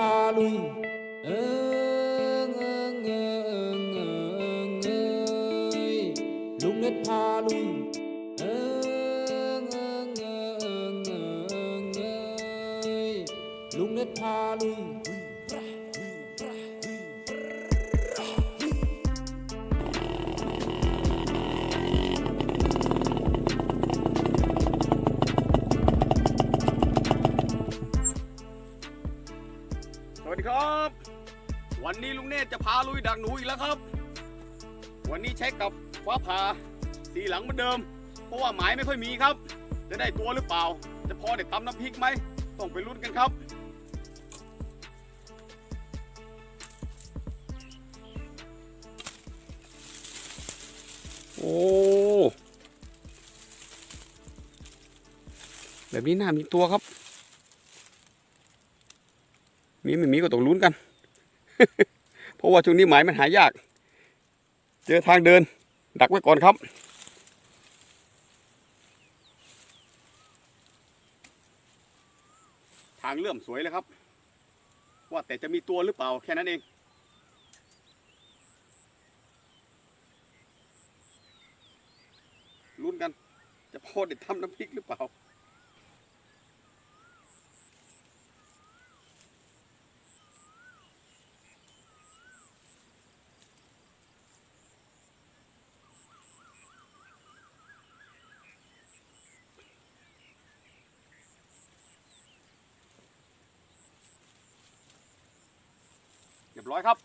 า ลุยดักหนูอีกแล้วครับ วันนี้ใช้กับฟ้าผ่าสีหลังเหมือนเดิม เพราะว่าหมายไม่ค่อยมีครับ จะได้ตัวหรือเปล่า จะพอได้ตำน้ำพริกไหมต้องไปลุ้นกันครับโอ้แบบนี้น่ามีตัวครับ มีไม่มีก็ต้องลุ้นกันะว่าช่วงนี้หมายมันหายาก เจอทางเดิน ดักไว้ก่อนครับ ทางเลื่อมสวยเลยครับ ว่าแต่จะมีตัวหรือเปล่าแค่นั้นเองลุ้นกัน จะพอได้ทำน้ำพริกหรือเปล่า ร้อยครับ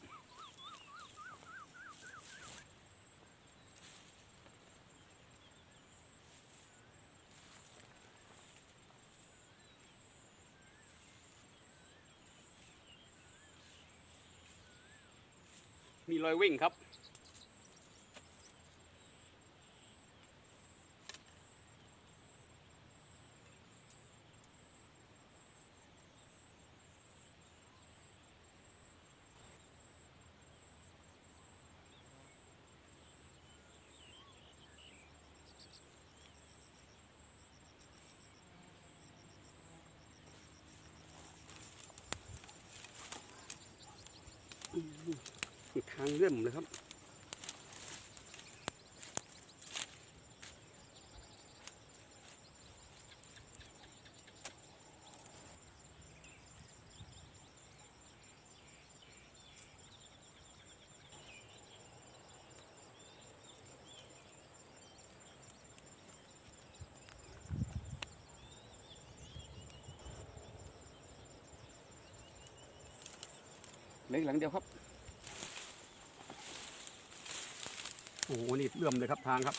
มีรอยวิ่งครับ ทางเลื่อมเลยครับ เล็กหลังเดียวครับ โอ้โห นี่เลื่อมเลยครับทางครับ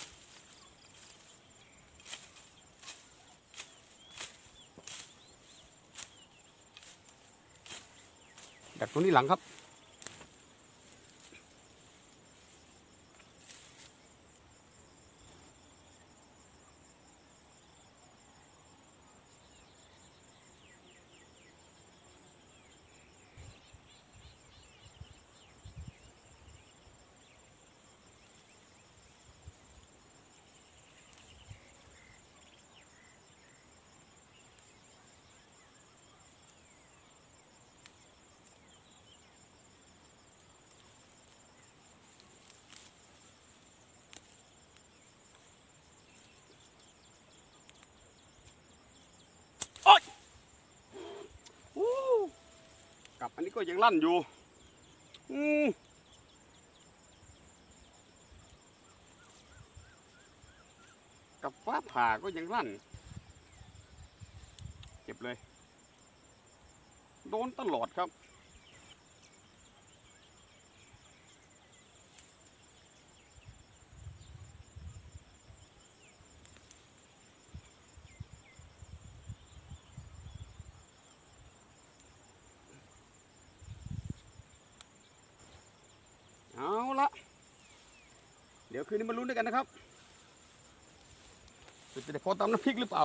ดักตรงนี้หลังครับ โอ้ับ อันนี้ก็ยังลั่นอยู่อืมกับฟ้าผ่าก็ยังลั่น เก็บเลย โดนตลอดครับ เอาละเดี๋ยว คืนนี้มาลุ้นด้วยกันนะครับจะได้พอตำน้ำพริกหรือเปล่า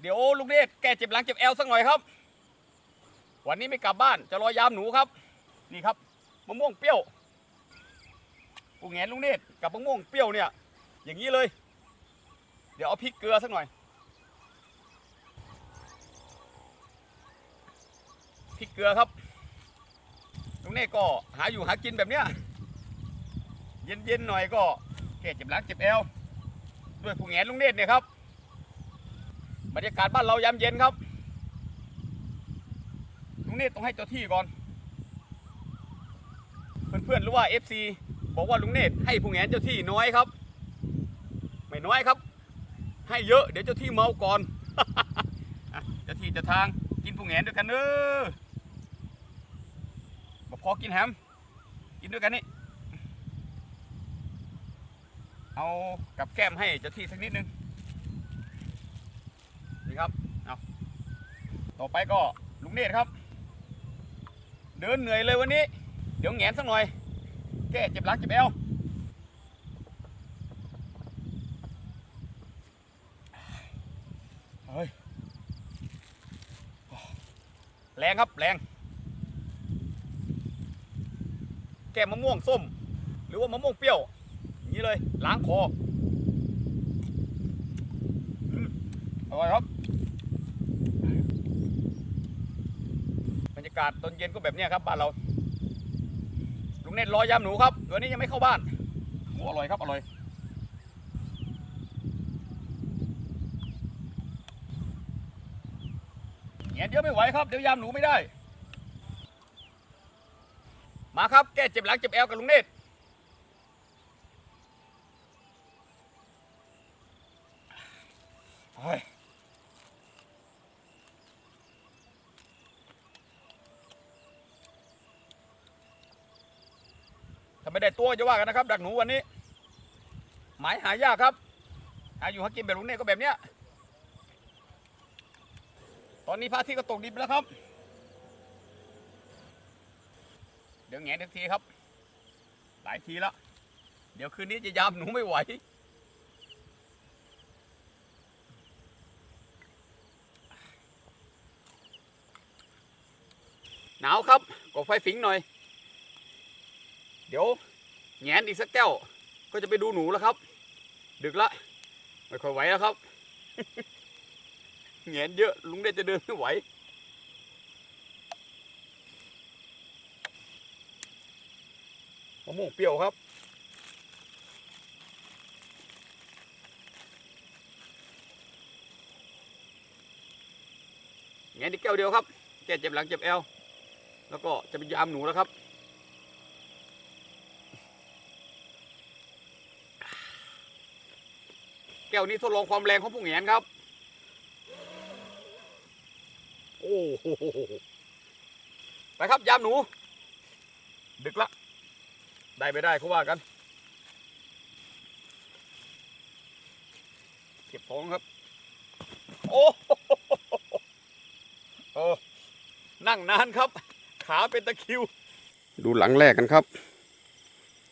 เดี๋ยวลุงเดชแกเจ็บหลังเจ็บแอวสักหน่อยครับ วันนี้ไม่กลับบ้านจะรอยามหนูครับ นี่ครับมะม่วงเปรี้ยวปูแงนลุงเดชกับมะม่วงเปรี้ยวเนี่ย อย่างนี้เลย เดี๋ยวเอาพริกเกลือสักหน่อยพริกเกลือครับ ลุงเน่ก็หาอยู่หากินแบบเนี้ยเย็นๆหน่อยก็แค่เจ็บหลังเจ็บเอวด้วยผู้แงนลุงเนตรเนี่ยครับบรรยากาศบ้านเรายามเย็นครับลุงเนตรต้องให้เจ้าที่ก่อน เพื่อนๆรือว่า FC บอกว่าลุงเนตรให้ผู้แงนเจ้าที่น้อยครับ ไม่น้อยครับ ให้เยอะเดี๋ยวเจ้าที่เมาก่อนเจ้าที่จะทางกินผู้แงนด้วยกันเนอะ อกินแฮมกินด้วยกันนี่ เอากับแก้มให้เจ้าที่สักนิดนึงนี่ครับเอาต่อไปก็ลุงเนตรครับ เดินเหนื่อยเลยวันนี้ เดี๋ยวแงนสักหน่อย แก้เจ็บหลังเจ็บเอวเฮ้ยแรงครับแรง แก้มะม่วงส้ม หรือว่ามะม่วงเปรี้ยวอย่างนี้เลยล้างคออร่อยครับบรรยากาศตอนเย็นก็แบบนี้ครับบ้านเราลุงเนตรอยำหนูครับวันนี้ยังไม่เข้าบ้านโอ้อร่อยครับอร่อยเงี้ยเดี๋ยวไม่ไหวครับเดี๋ยวยำหนูไม่ได้ มาครับแก้เจ็บหลังเจ็บแอวกับลุงเนตรเฮ้ยถ้าไม่ได้ตัวจะว่ากันนะครับ ดักหนูวันนี้ หมายหายากครับหาอยู่หากินแบบลุงเนี่ยก็แบบเนี้ยตอนนี้พระอาทิตย์ก็ตกดินไปแล้วครับ เดี๋ยวแงนทักทีครับ หลายทีแล้ว เดี๋ยวคืนนี้จะยามหนูไม่ไหว หนาวครับก่อไฟฝิงหน่อย เดี๋ยวแงนอีกสักแก้ว ก็จะไปดูหนูแล้วครับ ดึกละ ไม่ค่อยไหวแล้วครับแงนเยอะลุงได้จะเดินไม่ไหว มะม่วงเปรี้ยวครับ แงนอีกแก้วเดียวครับ แกเจ็บหลังเจ็บเอว แล้วก็จะไปยามหนูแล้วครับ แก้วนี้ทดลองความแรงของผู้แงนครับ โอ้โหไปครับยามหนู ดึกละ ได้ไม่ได้เขาว่ากันเก็บของครับ โอ้โหเออนั่งนานครับ ขาเป็นตะคิว ดูหลังแรกกันครับ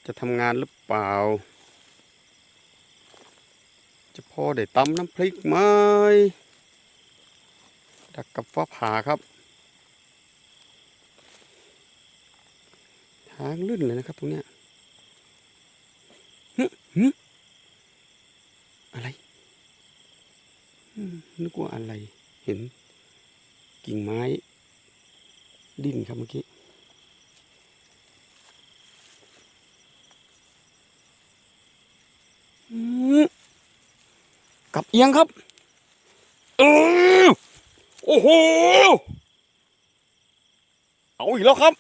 จะทำงานหรือเปล่า จะพอได้ตำน้ำพริกไหมดักกับฟ้าผ่าครับ ทางลื่นเลยนะครับตรงเนี้ยหึหึอะไรอืม นึกว่าอะไรเห็นกิ่งไม้ ดิ้นครับเมื่อกี้กับเอียงครับเออโอ้โห เอาอีกแล้วครับ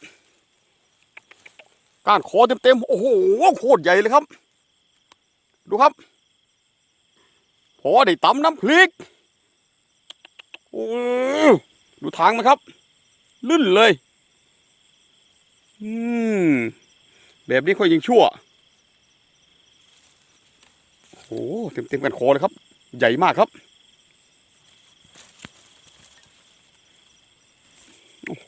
ก้านคอเต็มๆ โอ้โห โคตรใหญ่เลยครับ ดูครับ พอได้ตำน้ำพริกโอ้ดูทางมันครับ ลื่นเลย อืม แบบนี้ค่อยยิงชั่ว โอ้โหเต็มเต็มกันคอเลยครับ ใหญ่มากครับ โอ้โห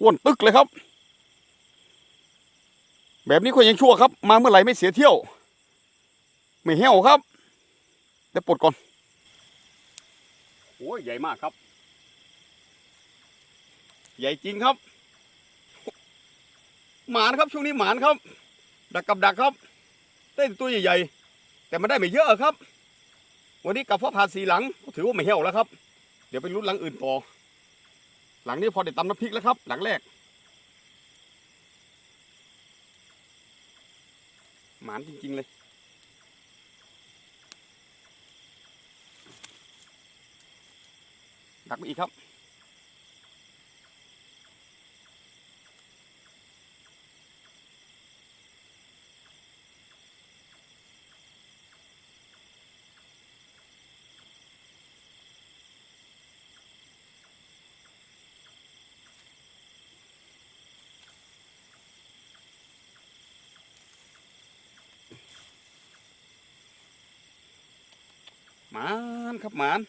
อ้วนตึกเลยครับ แบบนี้ก็ยังชั่วครับ มาเมื่อไหร่ไม่เสียเที่ยว ไม่เหี้ยวครับเดี๋ยวปลดก่อนโอ้ยใหญ่มากครับ ใหญ่จริงครับ หมานครับช่วงนี้หมานครับ ดักกับดักครับได้ตัวใหญ่ๆแต่มันได้ไม่เยอะครับ วันนี้กับพ่อพาสีหลังถือว่าไม่เหี้ยวแล้วครับ เดี๋ยวไปรุ่นหลังอื่นต่อหลังนี้พอได้ตำน้ำพริกแล้วครับ หลังแรกหมานจริงๆเลย ดักไปอีกครับ มานครับมาน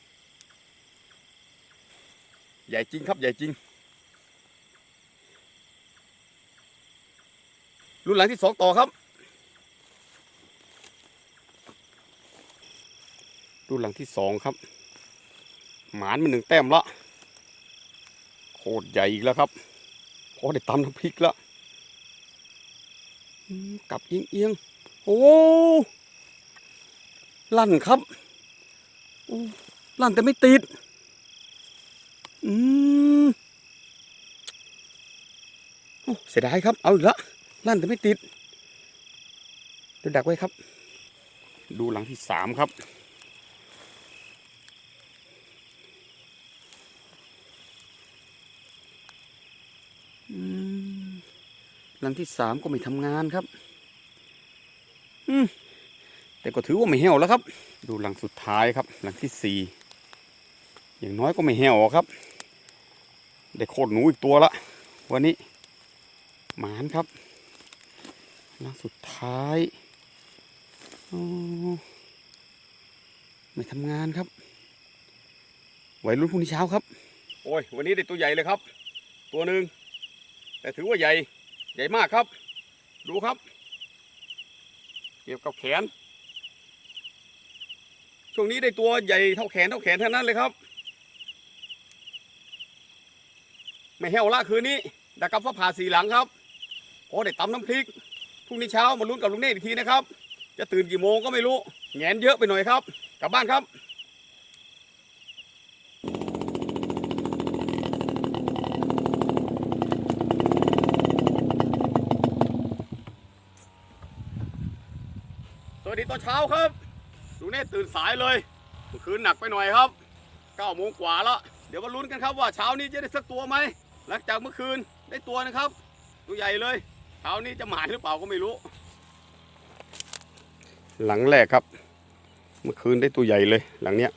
ใหญ่จริงครับใหญ่จริง รุ่นหลังที่สองต่อครับ รุ่นหลังที่สองครับ หมานมันหนึ่งแต้มละโคตรใหญ่อีกแล้วครับพอได้ตำน้ำพริกแล้วกลับเอียงเอียงๆโอ้ลั่นครับ ลั่นแต่ไม่ติด อืมโอ้ เสียดายครับ เอาอีกละลั่นแต่ไม่ติดดี๋ยวดักไว้ครับ ดูหลังที่สามครับ หลังที่สามก็ไม่ทำงานครับ อืมแต่ก็ถือว่าไม่เหี่ยวแล้วครับ ดูหลังสุดท้ายครับ หลังที่สี่อย่างน้อยก็ไม่เหี่ยวครับ ได้โคตรหนูอีกตัวละวันนี้ หมานครับหลังสุดท้ายไม่ทำงานครับไวรุ่นพรุ่งนี้เช้าครับ โอ้ย วันนี้ได้ตัวใหญ่เลยครับ ตัวหนึ่งแต่ถือว่าใหญ่ ใหญ่มากครับ ดูครับ เกี่ยวกับแขน ช่วงนี้ได้ตัวใหญ่เท่าแขนเท่าแขนเท่านั้นเลยครับ ไม่แห้วละคืนนี้ดักกับฟ้าผ่าสีหลังครับ โอ้ได้ตำน้ำพริกพรุ่งนี้เช้ามาลุ้นกับลุงเนตอีกทีนะครับ จะตื่นกี่โมงก็ไม่รู้แงนเยอะไปหน่อยครับ กลับบ้านครับสวัสดีตอนเช้าครับลุงเนตตื่นสายเลยเมื่อคืนหนักไปหน่อยครับ9โมงกว่าแล้วเดี๋ยวมาลุ้นกันครับว่าเช้านี้จะได้สักตัวไหมหลังจากเมื่อคืนได้ตัวนะครับ ตัวใหญ่เลย เช้านี้จะหมานหรือเปล่าก็ไม่รู้ หลังแรกครับ เมื่อคืนได้ตัวใหญ่เลย หลังเนี้ย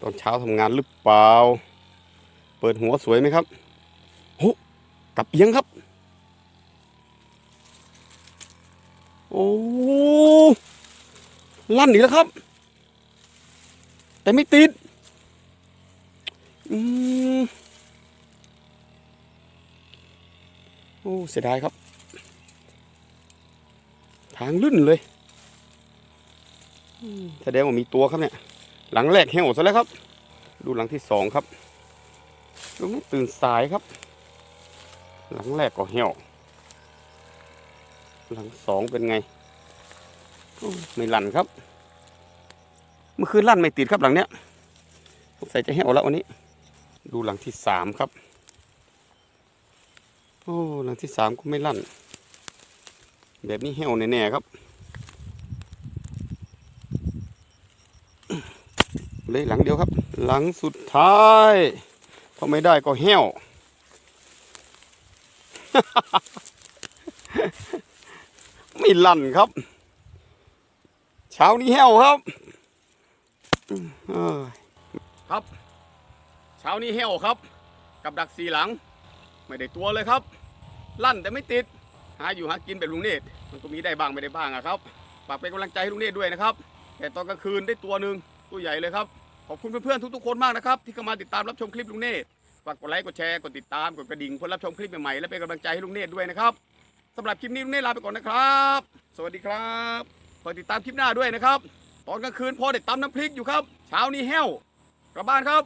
ตอนเช้าทำงานหรือเปล่า เปิดหัวสวยไหมครับโหกลับเอียงครับ โอ้ลั่นอีกแล้วครับ แต่ไม่ติด อืม โอ้เสียดายครับ ทางลื่นเลยแสดงว่ามีตัวครับเนี่ย หลังแรกเหี่ยวซะแล้วครับ ดูหลังที่สองครับลุงนี่ตื่นสายครับ หลังแรกก็เหี่ยวหลังสองเป็นไง ไม่ลั่นครับ เมื่อคืนลั่นไม่ติดครับหลังเนี้ยสงสัยจะเหี่ยวแล้ววันนี้ ดูหลังที่สามครับ โอ้หลังที่สามก็ไม่ลั่น แบบนี้เหี่ยวแน่ๆครับ เลยหลังเดียวครับ หลังสุดท้ายถ้าไม่ได้ก็เหี่ยวไม่ลั่นครับ เช้านี้แห้วครับครับ เช้านี้แห้วครับ กับดักสีหลัง ไม่ได้ตัวเลยครับ ลั่นแต่ไม่ติด หาอยู่หากินแบบลุงเนตรมันก็มีได้บ้างไม่ได้บ้างอะครับฝากเป็นกำลังใจให้ลุงเนตรด้วยนะครับแต่ตอนกลางคืนได้ตัวหนึ่งตัวใหญ่เลยครับขอบคุณเพื่อนๆทุกๆคนมากนะครับที่เข้ามาติดตามรับชมคลิปลุงเนตรฝากกดไลค์กดแชร์กดติดตามกดกระดิ่งเพื่อรับชมคลิปใหม่ๆและเป็นกำลังใจให้ลุงเนตรด้วยนะครับสำหรับคลิปนี้ลุงเนตรลาไปก่อนนะครับ สวัสดีครับคอยติดตามคลิปหน้าด้วยนะครับ ตอนกลางคืนพอได้ตำน้ำพริกอยู่ครับ เช้านี้แห้วกลับบ้านครับ